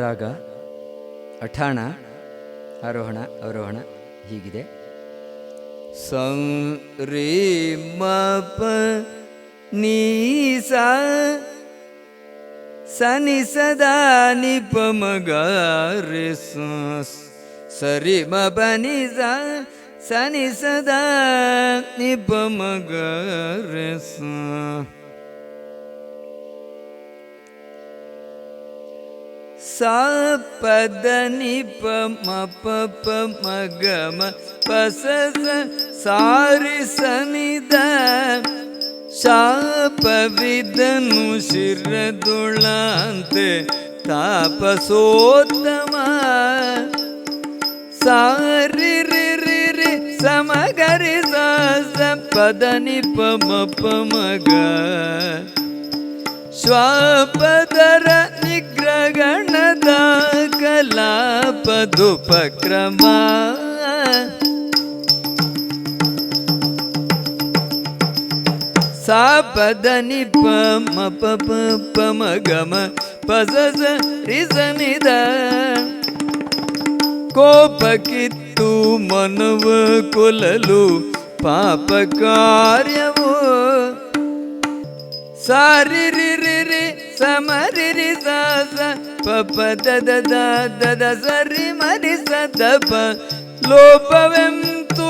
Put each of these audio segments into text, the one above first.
ರಾಗ, ಅಠಾಣ, ಆರೋಹಣ, ಅವರೋಹಣ ಹೀಗಿದೆ. ಸಂ ರೀ ಮ ಪ ನೀ ಸದಾ ನಿ ಪ ಮ ಗ ರೆ ಸರಿ ಮ ಪ ನಿ ಸ ಸನಿ ಸದಾ ನಿ ಪ ಮ ಗ ರೆ ಸಾ ಪಸಸ ನಿಪ ಮಪಪ ಮಗ ಗಮ ಪಸಲ್ಲ ಸಾರಿ ಸನಿ ದ ಶಾ ಪವಿದ ಸಾರಿ ರಿ ರಿ ಸಮಗಾರಿ ಸಾಜ ಪದ ನಿಪ ನಿಗ್ರಗಣದ ಕಲಾಪದುಪಕ್ರಮ. सा ಪಪ पम पप पम गम पजज रिजनिद ಕೋಪಕ್ಕಿತ್ತು ಮನವ ಕೊಲಲು ಪಾಪ ಕಾರ್ಯವು. ಸಾರಿ ಸಮರಿ ದಾಸ, ಪಪ ದದ ದದ ಸರಿ ಮರಿ ಸದಪ ಲೋಪವೆಂತು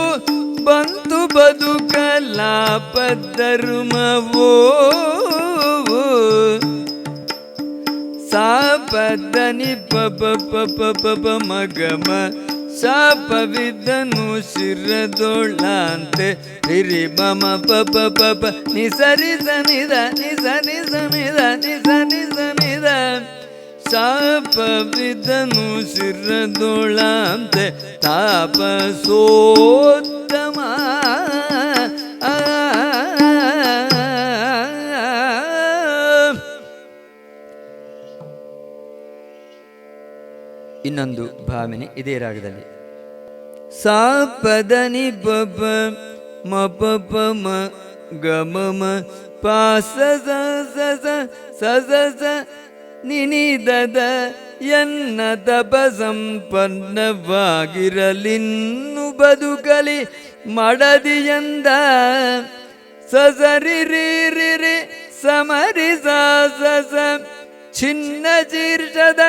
ಬಂತು ಬದುಕಲಾಪದ್ದರುಮವೋ ಸಾಪದ ನಿ ಪಪ ಪಪ ಪಪ ಮಗಮ. ಶಾಪವಿದ್ದನು ಶಿರದೊಳ್ಳಂತೆ ಹಿರಿ ಮಮ, ಪಪ ಪಪ ನಿಸರಿಸ ನಿದ ನಿಸರಿ ಶಾಪವಿದ್ದನು ಶಿರದೊಳಂತೆ ತಾಪಸೋತ್ತಮ. ಇನ್ನೊಂದು ಭಾವನೆ ಇದೇ ರಾಗದಲ್ಲಿ. ಸಾ ಪದ ನಿ ಪ ಪ ಮ ಪ ಪ ಮ ಗ ಮ ಪ ಸ ಸ ಸ ಸ ಸ ಸ ನಿನಿದದ ಎನ್ನ ಬಸಂಪನ್ನವಾಗಿರಲಿನ್ನು ಸಂಪನ್ನವಾಗಿರಲಿನ್ನು ಬದುಕಲಿ ಮಡದಿಯಂದ ಸಸರಿರಿರಿ ಸಮರಿ ಸಾಸಸ ಚಿನ್ನ ಚೀರ್ಷದ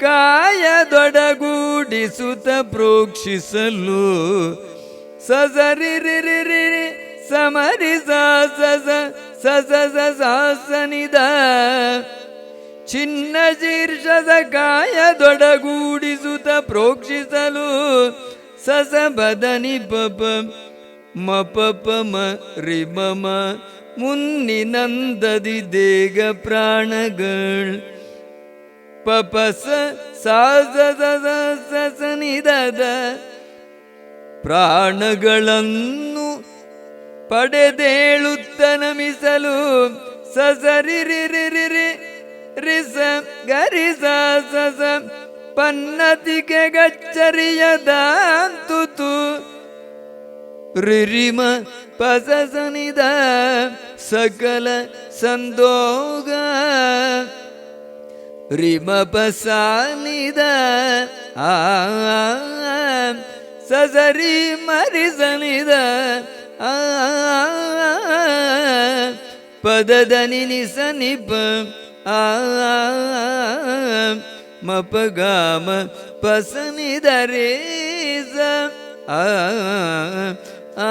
ಕಾಯದೊಡಗೂಡಿಸುತ್ತ ಪ್ರೋಕ್ಷಿಸಲು ಸಸರಿರಿರಿರಿ ಸಮರಿ ಸಾಸಸ ಸಸಸ ಸಾಸನಿದ ಚಿನ್ನ ಶೀರ್ಷದ ಕಾಯದೊಡಗೂಡಿಸುತ್ತ ಪ್ರೋಕ್ಷಿಸಲು ಸಸ ಬದನಿ ಪಪ ಮ ಪಪ ಮ ರಿ ಮಮ ಮುನ್ನಿನಂದದಿ ದೇಗ ಪ್ರಾಣಗಳ್. ಪಪಸ ಸಾಸನಿದದ ಪ್ರಾಣಗಳನ್ನು ಪಡೆದೇಳುತ್ತ ನಮಿಸಲು ಸಸರಿ ರಿಸ ಗರಿಸ ಸಸ ಪನ್ನತಿಗೆ ಗಚ್ಚರಿಯದಂತುತು ರಿರಿಮ ಪಸಸನಿದ ಸಕಲ ಸಂದೋಗ ರಿಮ ಪಸಾನಿದ ಆ ಸಸರಿ ಮರಿಸನಿದ ಆ ಪದದ ನಿನಿಸ மபகாம பசனிதரேச. ஆ ஆ